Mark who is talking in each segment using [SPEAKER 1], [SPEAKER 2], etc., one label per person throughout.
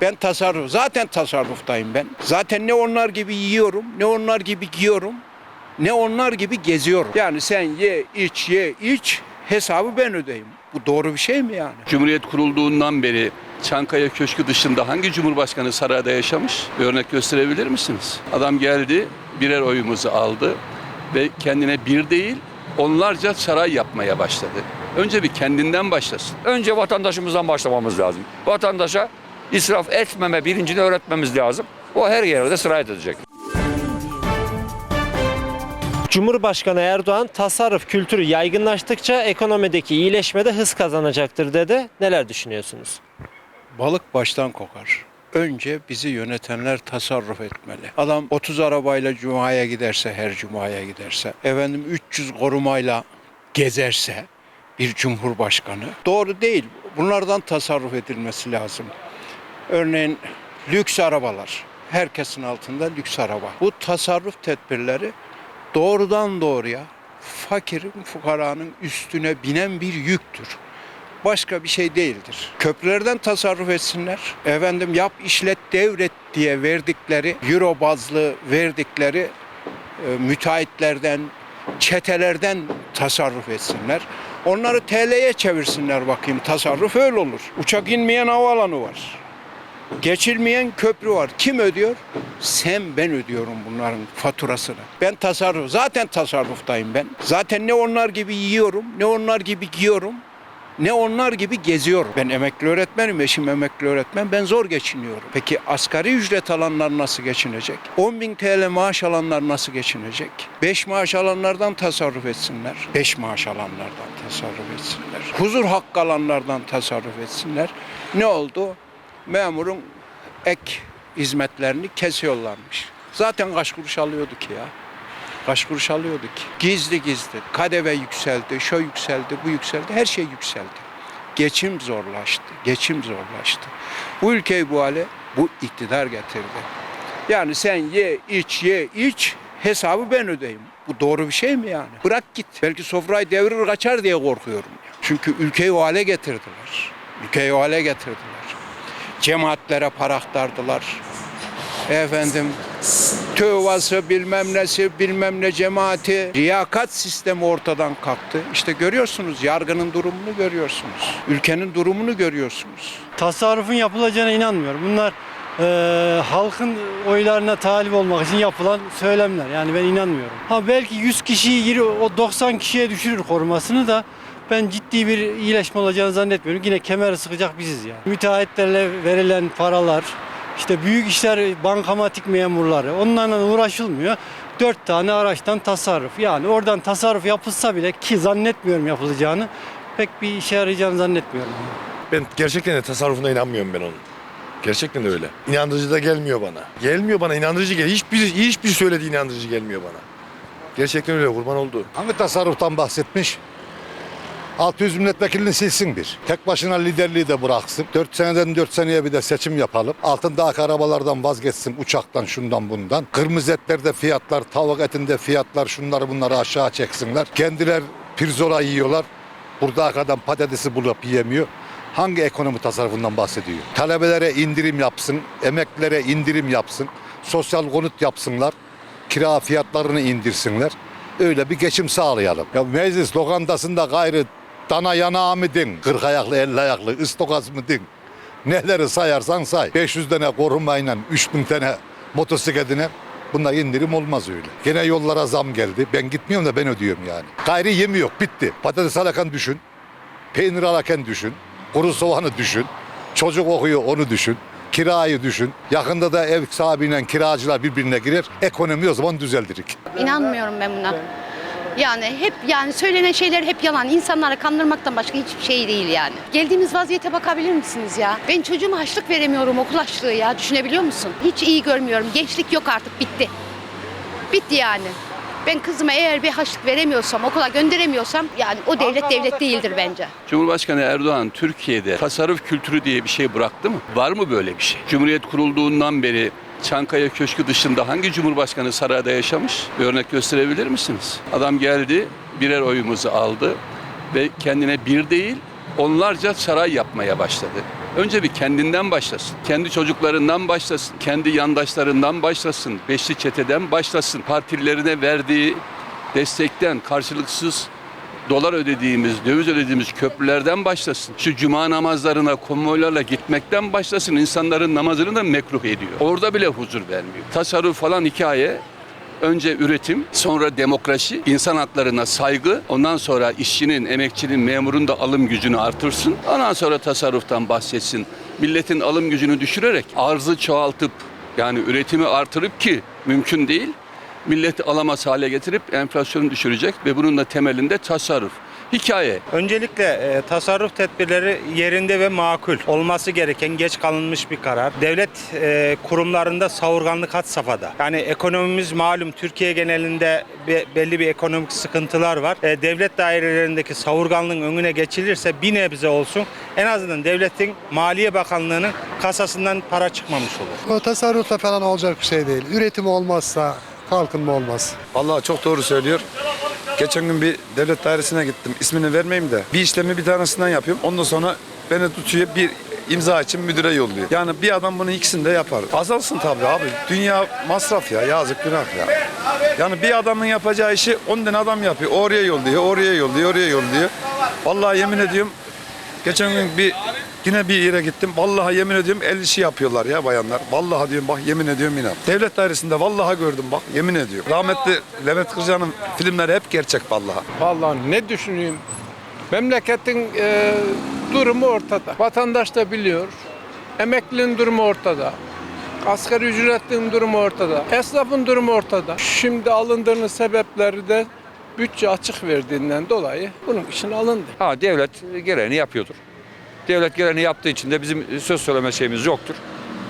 [SPEAKER 1] Ben tasarruf, zaten tasarruftayım ben. Zaten ne onlar gibi yiyorum, ne onlar gibi giyiyorum, ne onlar gibi geziyorum. Yani sen ye, iç, ye, iç, hesabı ben ödeyeyim. Bu doğru bir şey mi yani?
[SPEAKER 2] Cumhuriyet kurulduğundan beri Çankaya Köşkü dışında hangi cumhurbaşkanı sarayda yaşamış? Bir örnek gösterebilir misiniz? Adam geldi, birer oyumuzu aldı ve kendine bir değil onlarca saray yapmaya başladı. Önce bir kendinden başlasın.
[SPEAKER 3] Önce vatandaşımızdan başlamamız lazım. Vatandaşa israf etmeme bilincini öğretmemiz lazım. O her yerde sirayet edecek.
[SPEAKER 4] Cumhurbaşkanı Erdoğan tasarruf kültürü yaygınlaştıkça ekonomideki iyileşmede hız kazanacaktır dedi. Neler düşünüyorsunuz?
[SPEAKER 1] Balık baştan kokar. Önce bizi yönetenler tasarruf etmeli. Adam 30 arabayla cumaya giderse, her cumaya giderse, efendim 300 korumayla gezerse bir cumhurbaşkanı doğru değil. Bunlardan tasarruf edilmesi lazım. Örneğin lüks arabalar. Herkesin altında lüks araba. Bu tasarruf tedbirleri doğrudan doğruya fakirin, fukaranın üstüne binen bir yüktür başka bir şey değildir. Köprülerden tasarruf etsinler. Efendim yap işlet devret diye verdikleri euro bazlı verdikleri e, müteahhitlerden, çetelerden tasarruf etsinler. Onları TL'ye çevirsinler bakayım. Tasarruf öyle olur. Uçak inmeyen havaalanı var. Geçilmeyen köprü var. Kim ödüyor? Sen ben ödüyorum bunların faturasını. Ben tasarruf, zaten tasarruftayım ben. Zaten ne onlar gibi yiyorum, ne onlar gibi giyiyorum, ne onlar gibi geziyorum. Ben emekli öğretmenim, eşim emekli öğretmen. Ben zor geçiniyorum. Peki asgari ücret alanlar nasıl geçinecek? 10 bin TL maaş alanlar nasıl geçinecek? 5 maaş alanlardan tasarruf etsinler. 5 maaş alanlardan tasarruf etsinler. Huzur hakkı alanlardan tasarruf etsinler. Ne oldu? Memurun ek hizmetlerini kesiyorlarmış. Zaten kaç kuruş alıyordu ki ya? Kaç kuruş alıyordu ki? Gizli gizli. Kadeve yükseldi, şu yükseldi, bu yükseldi. Her şey yükseldi. Geçim zorlaştı. Geçim zorlaştı. Bu ülkeyi bu hale bu iktidar getirdi. Yani sen ye, iç, ye, iç. Hesabı ben ödeyeyim. Bu doğru bir şey mi yani? Bırak git. Belki sofrayı devirir kaçar diye korkuyorum. Çünkü ülkeyi o hale getirdiler. Ülkeyi o hale getirdiler. Cemaatlere para aktardılar. Efendim tövbası bilmem nesi bilmem ne cemaati riyakat sistemi ortadan kalktı. İşte görüyorsunuz yargının durumunu görüyorsunuz. Ülkenin durumunu görüyorsunuz.
[SPEAKER 5] tasarrufun yapılacağına inanmıyorum. Bunlar eee, halkın oylarına talip olmak için yapılan söylemler. Yani ben inanmıyorum. Ha belki 100 kişiyi o 90 kişiye düşürür korumasını da ben ciddi bir iyileşme olacağını zannetmiyorum. Yine kemeri sıkacak biziz yani. Müteahhitlerle verilen paralar, işte büyük işler bankamatik memurları onlarla uğraşılmıyor. Dört tane araçtan tasarruf. Yani oradan tasarruf yapılsa bile ki zannetmiyorum yapılacağını pek bir işe yarayacağını zannetmiyorum.
[SPEAKER 6] Ben gerçekten de tasarrufuna inanmıyorum ben onun. Gerçekten de öyle. İnandırıcı da gelmiyor bana. Gelmiyor bana inandırıcı gel. Hiçbir hiçbir söylediği inandırıcı gelmiyor bana. Gerçekten öyle kurban oldu.
[SPEAKER 7] Hangi tasarruftan bahsetmiş? 600 milletvekilini silsin bir. Tek başına liderliği de bıraksın. 4 seneden 4 seneye bir de seçim yapalım. Altındaki arabalardan vazgeçsin. Uçaktan şundan bundan. Kırmızı etlerde fiyatlar, tavuk etinde fiyatlar şunları bunları aşağı çeksinler. Kendiler pirzola yiyorlar. Buradaki adam patatesi bulup yiyemiyor. Hangi ekonomi tasarrufundan bahsediyor? Talebelere indirim yapsın, emeklilere indirim yapsın, sosyal konut yapsınlar, kira fiyatlarını indirsinler. Öyle bir geçim sağlayalım. Ya meclis lokantasında gayrı dana yanağı mı din, kırk ayaklı, elli ayaklı, ıstokas mı din? Neleri sayarsan say. 500 tane korumayla 3000 tane motosikletine Bunda indirim olmaz öyle. Gene yollara zam geldi. Ben gitmiyorum da ben ödüyorum yani. Gayri yemi yok bitti. Patates alakan düşün. Peynir alakan düşün. Kuru soğanı düşün. Çocuk okuyor onu düşün. Kirayı düşün. Yakında da ev sahibiyle kiracılar birbirine girer. Ekonomi o zaman düzeldirik.
[SPEAKER 8] İnanmıyorum ben buna. Yani hep yani söylenen şeyler hep yalan. İnsanları kandırmaktan başka hiçbir şey değil yani. Geldiğimiz vaziyete bakabilir misiniz ya? Ben çocuğuma harçlık veremiyorum okul harçlığı ya. Düşünebiliyor musun? Hiç iyi görmüyorum. Gençlik yok artık bitti. Bitti yani. Ben kızıma eğer bir harçlık veremiyorsam, okula gönderemiyorsam yani o devlet devlet değildir bence.
[SPEAKER 2] Cumhurbaşkanı Erdoğan Türkiye'de tasarruf kültürü diye bir şey bıraktı mı? Var mı böyle bir şey? Cumhuriyet kurulduğundan beri Çankaya Köşkü dışında hangi cumhurbaşkanı sarayda yaşamış? Bir örnek gösterebilir misiniz? Adam geldi, birer oyumuzu aldı ve kendine bir değil onlarca saray yapmaya başladı. Önce bir kendinden başlasın. Kendi çocuklarından başlasın. Kendi yandaşlarından başlasın. Beşli çeteden başlasın. Partilerine verdiği destekten karşılıksız dolar ödediğimiz, döviz ödediğimiz köprülerden başlasın. Şu cuma namazlarına konvoylarla gitmekten başlasın. İnsanların namazını da mekruh ediyor. Orada bile huzur vermiyor. Tasarruf falan hikaye Önce üretim, sonra demokrasi, insan haklarına saygı, ondan sonra işçinin, emekçinin, memurun da alım gücünü artırsın. Ondan sonra tasarruftan bahsetsin. Milletin alım gücünü düşürerek arzı çoğaltıp yani üretimi artırıp ki mümkün değil. Milleti alamaz hale getirip enflasyonu düşürecek ve bunun da temelinde tasarruf. Hikaye.
[SPEAKER 9] Öncelikle e, tasarruf tedbirleri yerinde ve makul olması gereken geç kalınmış bir karar. Devlet e, kurumlarında savurganlık had safhada. Yani ekonomimiz malum Türkiye genelinde be- belli bir ekonomik sıkıntılar var. E, devlet dairelerindeki savurganlığın önüne geçilirse bir nebze olsun en azından devletin Maliye Bakanlığı'nın kasasından para çıkmamış olur.
[SPEAKER 10] O tasarrufla falan olacak bir şey değil. Üretim olmazsa kalkınma olmaz.
[SPEAKER 11] Vallahi çok doğru söylüyor. Geçen gün bir devlet dairesine gittim. İsmini vermeyeyim de. Bir işlemi bir tanesinden yapıyorum. Ondan sonra beni tutuyor bir imza için müdüre yolluyor. Yani bir adam bunu ikisini de yapar. Azalsın tabii abi. Dünya masraf ya. Yazık günah ya. Yani bir adamın yapacağı işi 10 tane adam yapıyor. Oraya yolluyor, oraya yolluyor, oraya yolluyor. Vallahi yemin ediyorum geçen gün bir Yine bir yere gittim. Vallahi yemin ediyorum el işi yapıyorlar ya bayanlar. Vallahi diyorum bak yemin ediyorum inan. Devlet dairesinde vallahi gördüm bak yemin ediyorum. Rahmetli Levent Kırca'nın filmleri hep gerçek vallahi.
[SPEAKER 1] Vallahi ne düşüneyim? Memleketin e, durumu ortada. Vatandaş da biliyor. Emeklinin durumu ortada. Asgari ücretlinin durumu ortada. Esnafın durumu ortada. Şimdi alındığının sebepleri de bütçe açık verdiğinden dolayı bunun için alındı.
[SPEAKER 3] Ha devlet gereğini yapıyordur. Devlet gereğini yaptığı için de bizim söz söyleme şeyimiz yoktur.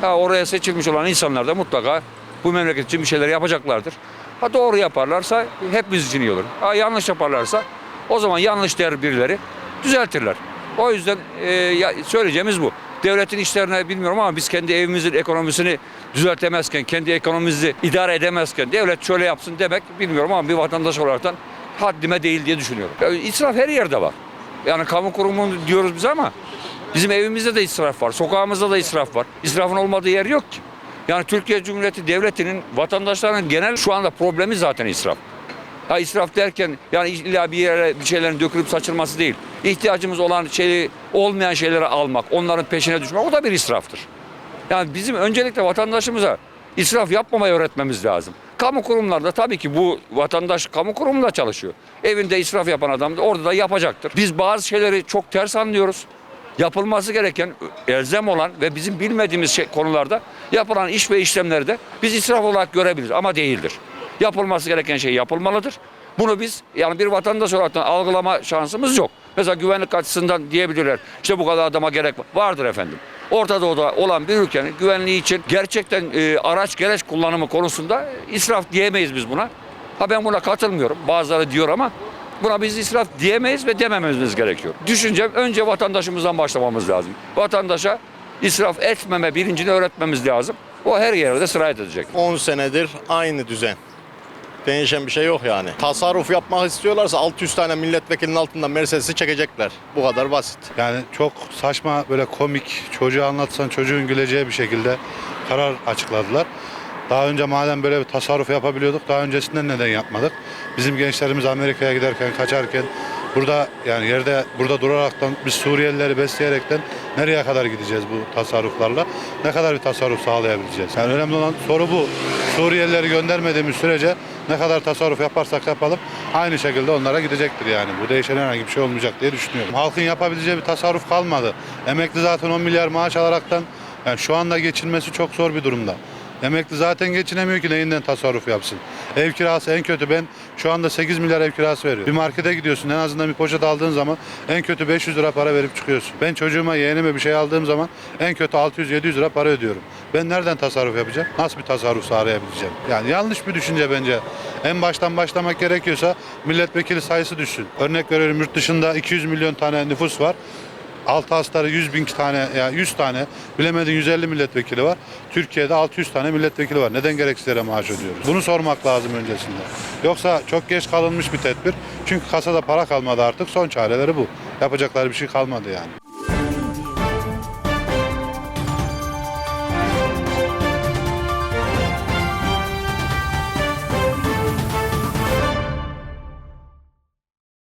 [SPEAKER 3] Ha oraya seçilmiş olan insanlar da mutlaka bu memleket için bir şeyler yapacaklardır. Ha doğru yaparlarsa hepimiz için iyi olur. Ha yanlış yaparlarsa o zaman yanlış der birileri düzeltirler. O yüzden e, söyleyeceğimiz bu. Devletin işlerine bilmiyorum ama biz kendi evimizin ekonomisini düzeltemezken, kendi ekonomimizi idare edemezken devlet şöyle yapsın demek bilmiyorum ama bir vatandaş olaraktan haddime değil diye düşünüyorum. Ya, israf her yerde var. Yani kamu kurumu diyoruz biz ama bizim evimizde de israf var, sokağımızda da israf var. İsrafın olmadığı yer yok ki. Yani Türkiye Cumhuriyeti Devleti'nin vatandaşlarının genel şu anda problemi zaten israf. Ha israf derken yani illa bir yere bir şeylerin dökülüp saçılması değil. İhtiyacımız olan şeyi olmayan şeyleri almak, onların peşine düşmek o da bir israftır. Yani bizim öncelikle vatandaşımıza israf yapmamayı öğretmemiz lazım. Kamu kurumlarda tabii ki bu vatandaş kamu kurumunda çalışıyor. Evinde israf yapan adam da orada da yapacaktır. Biz bazı şeyleri çok ters anlıyoruz. Yapılması gereken elzem olan ve bizim bilmediğimiz şey, konularda yapılan iş ve işlemleri de biz israf olarak görebiliriz ama değildir. Yapılması gereken şey yapılmalıdır. Bunu biz yani bir vatandaş olarak algılama şansımız yok. Mesela güvenlik açısından diyebilirler. İşte bu kadar adama gerek var. Vardır efendim. Orta Doğu'da olan bir ülkenin güvenliği için gerçekten e, araç gereç kullanımı konusunda israf diyemeyiz biz buna. Ha ben buna katılmıyorum. Bazıları diyor ama buna biz israf diyemeyiz ve demememiz gerekiyor. Düşüncem önce vatandaşımızdan başlamamız lazım. Vatandaşa israf etmeme bilincini öğretmemiz lazım. O her yerde sirayet edecek.
[SPEAKER 12] 10 senedir aynı düzen. Değişen bir şey yok yani. Tasarruf yapmak istiyorlarsa 600 tane milletvekilinin altından Mercedes'i çekecekler. Bu kadar basit.
[SPEAKER 13] Yani çok saçma böyle komik çocuğa anlatsan çocuğun güleceği bir şekilde karar açıkladılar. Daha önce madem böyle bir tasarruf yapabiliyorduk daha öncesinden neden yapmadık? Bizim gençlerimiz Amerika'ya giderken kaçarken burada yani yerde burada duraraktan biz Suriyelileri besleyerekten nereye kadar gideceğiz bu tasarruflarla? Ne kadar bir tasarruf sağlayabileceğiz? Yani önemli olan soru bu. Suriyelileri göndermediğimiz sürece ne kadar tasarruf yaparsak yapalım aynı şekilde onlara gidecektir yani. Bu değişen herhangi bir şey olmayacak diye düşünüyorum. Halkın yapabileceği bir tasarruf kalmadı. Emekli zaten 10 milyar maaş alaraktan yani şu anda geçinmesi çok zor bir durumda. Emekli zaten geçinemiyor ki neyinden tasarruf yapsın. Ev kirası en kötü ben şu anda 8 milyar ev kirası veriyorum. Bir markete gidiyorsun en azından bir poşet aldığın zaman en kötü 500 lira para verip çıkıyorsun. Ben çocuğuma yeğenime bir şey aldığım zaman en kötü 600-700 lira para ödüyorum. Ben nereden tasarruf yapacağım? Nasıl bir tasarruf sağlayabileceğim? Yani yanlış bir düşünce bence. En baştan başlamak gerekiyorsa milletvekili sayısı düşsün. Örnek veriyorum yurt dışında 200 milyon tane nüfus var. Altı astarı 100 bin tane ya 100 tane bilemedin 150 milletvekili var. Türkiye'de 600 tane milletvekili var. Neden gereksiz yere maaş ödüyoruz? Bunu sormak lazım öncesinde. Yoksa çok geç kalınmış bir tedbir. Çünkü kasada para kalmadı artık. Son çareleri bu. Yapacakları bir şey kalmadı yani.